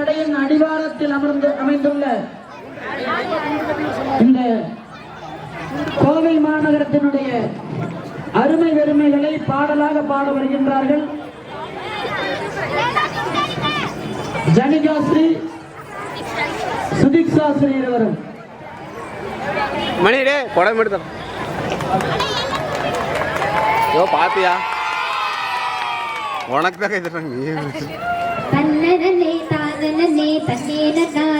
மேடையின் அடிவாரத்தில் அமர்ந்து அமைந்துள்ள இந்த கோவை மாநகரத்தினுடைய அருமை பெருமைகளை பாடலாக பாட வருகின்றார்கள். ஜனிகாஸ்ரீ சுதிக்ஷாஸ்ரீ இருவரும். மணிடே படம் எடுத்தோம் பாத்தியா? உனக்கு தான் கைதுறாங்க الذي فسيلتان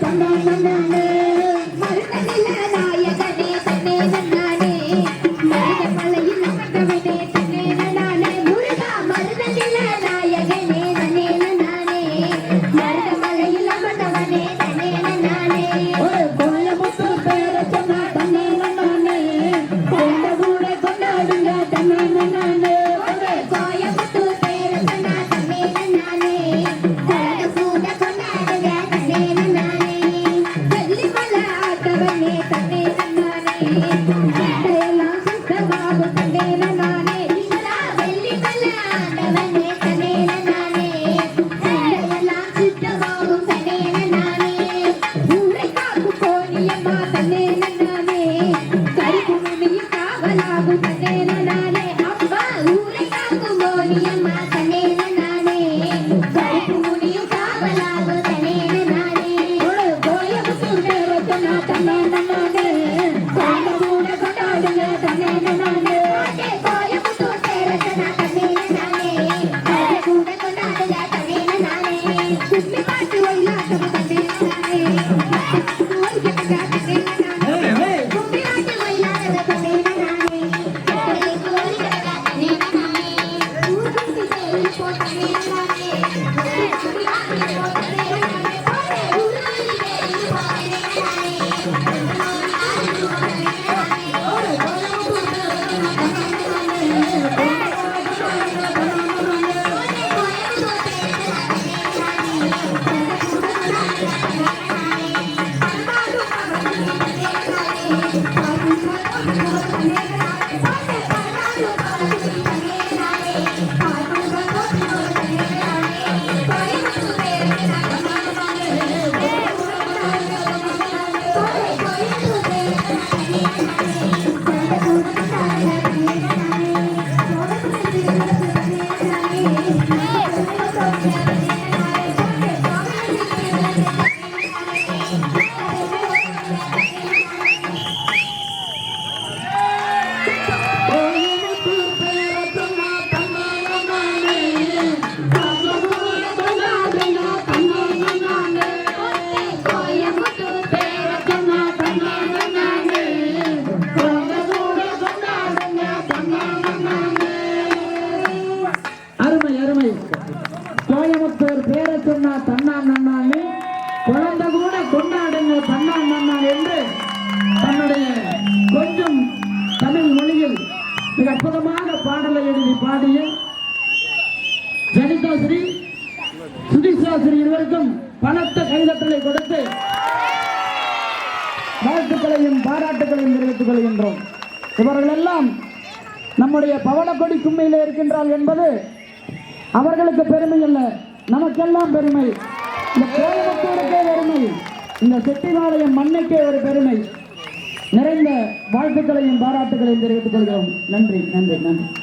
கண்டாண்டே மருந்தனில நாய் சொன்னா தன்னா நன்னாலே குழந்தை கூட கொண்டாடுங்க தன்னா நன்னால் என்று தன்னுடைய கொஞ்சம் தமிழ் மொழியில் மிக அற்புதமாக பாடலை எழுதி பாடிய ஜனிதாஸ்ரீ சுதிசாஸ்ரீ இருவருக்கும் பலத்த கைதட்டலை கொடுத்து வாழ்த்துக்களையும் பாராட்டுகளையும் தெரிவித்துக் கொள்கின்றோம். இவர்கள் எல்லாம் நம்முடைய பவளக்கொடி கும்மையில் இருக்கின்றார்கள் என்பது அவர்களுக்கு பெருமை இல்லை நமக்கெல்லாம் பெருமை. இந்த கோயம்புத்தூருக்கே பெருமை. இந்த செட்டிபாளையம் மண்ணுக்கே ஒரு பெருமை. நிறைந்த வாழ்த்துக்களையும் பாராட்டுகளையும் தெரிவித்துக் கொள்கிறோம். நன்றி நன்றி நன்றி.